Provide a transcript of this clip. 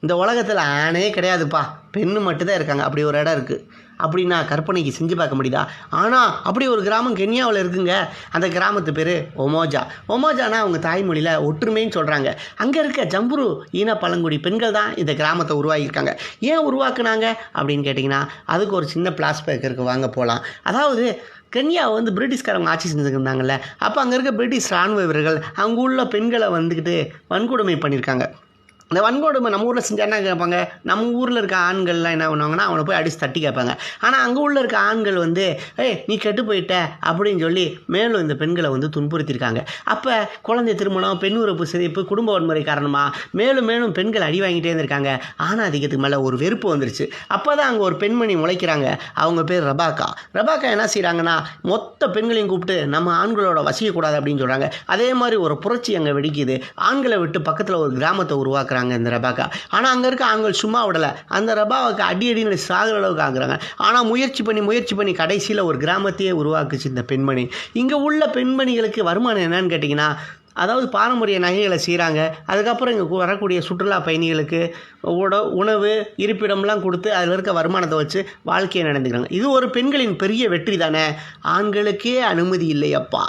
இந்த உலகத்தில் ஆணே கிடையாதுப்பா. பெண்ணு மட்டும்தான் இருக்காங்க. அப்படி ஒரு இடம் இருக்குது அப்படி நான் கற்பனைக்கு செஞ்சு பார்க்க முடியுதா? ஆனால் அப்படி ஒரு கிராமம் கென்யாவில் இருக்குங்க. அந்த கிராமத்து பேர் ஒமோஜா. ஒமோஜானா அவங்க தாய்மொழியில் ஒற்றுமைன்னு சொல்கிறாங்க அங்கே இருக்க ஜம்புரு ஈன பழங்குடி பெண்கள் தான் இந்த கிராமத்தை உருவாக்கியிருக்காங்க. ஏன் உருவாக்குனாங்க? அப்படின்னு கேட்டிங்கன்னா அதுக்கு ஒரு சின்ன பிளாஸ்பேக் இருக்குது வாங்க போகலாம் அதாவது கென்யாவை வந்து பிரிட்டிஷ்காரங்க ஆட்சி செஞ்சுருந்தாங்கல்ல. அப்போ அங்கே இருக்க பிரிட்டிஷ் ராணுவ வீரர்கள் அங்கே உள்ள பெண்களை வந்துக்கிட்டு வன்கொடுமை பண்ணியிருக்காங்க. இந்த வன்கொடுமை நம்ம ஊரில் செஞ்சால் என்ன கேட்பாங்க? நம்ம ஊரில் இருக்க ஆண்கள்லாம் என்ன பண்ணுவாங்கன்னா அவனை போய் அடித்து தட்டி கேட்பாங்க. ஆனால் அங்கே உள்ள இருக்க ஆண்கள் வந்து ஏய் நீ கெட்டு போயிட்ட அப்படின்னு சொல்லி மேலும் இந்த பெண்களை வந்து துன்புறுத்தியிருக்காங்க. அப்போ குழந்தை திருமணம் பெண் உறப்பு சிதைப்பு குடும்ப வன்முறை காரணமாக மேலும் மேலும் பெண்கள் அடி வாங்கிட்டே இருந்திருக்காங்க. ஆனால் அதிகத்துக்கு மேலே ஒரு வெறுப்பு வந்துருச்சு. அப்போ தான் அங்கே ஒரு பெண்மணி முளைக்கிறாங்க. அவங்க பேர் ரபாக்கா. ரபாக்கா என்ன செய்கிறாங்கன்னா மொத்த பெண்களையும் கூப்பிட்டு நம்ம ஆண்களோட வசிக்கக்கூடாது அப்படின்னு சொல்கிறாங்க அதே மாதிரி ஒரு புரட்சி அங்கே வெடிக்குது. ஆண்களை விட்டு பக்கத்தில் ஒரு கிராமத்தை உருவாக்குறாங்க. இந்த ரபாக்கா. ஆனால் அங்கே இருக்க ஆண்கள் சும்மா விடலை. அந்த ரபாவுக்கு அடி அடின்னு சாகுற அளவுக்கு ஆகுறாங்க ஆனால் முயற்சி பண்ணி முயற்சி பண்ணி கடைசியில் ஒரு கிராமத்தையே உருவாக்குச்சு இந்த பெண்மணி. இங்கே உள்ள பெண்மணிகளுக்கு வருமானம் என்னன்னு கேட்டிங்கன்னா அதாவது பாரம்பரிய நகைகளை செய்கிறாங்க அதுக்கப்புறம் இங்கே வரக்கூடிய சுற்றுலா பயணிகளுக்கு உட உணவு இருப்பிடம்லாம் கொடுத்து அதில் இருக்க வருமானத்தை வச்சு வாழ்க்கையை நடந்துக்கிறாங்க. இது ஒரு பெண்களின் பெரிய வெற்றி தானே? ஆண்களுக்கே அனுமதி இல்லையப்பா.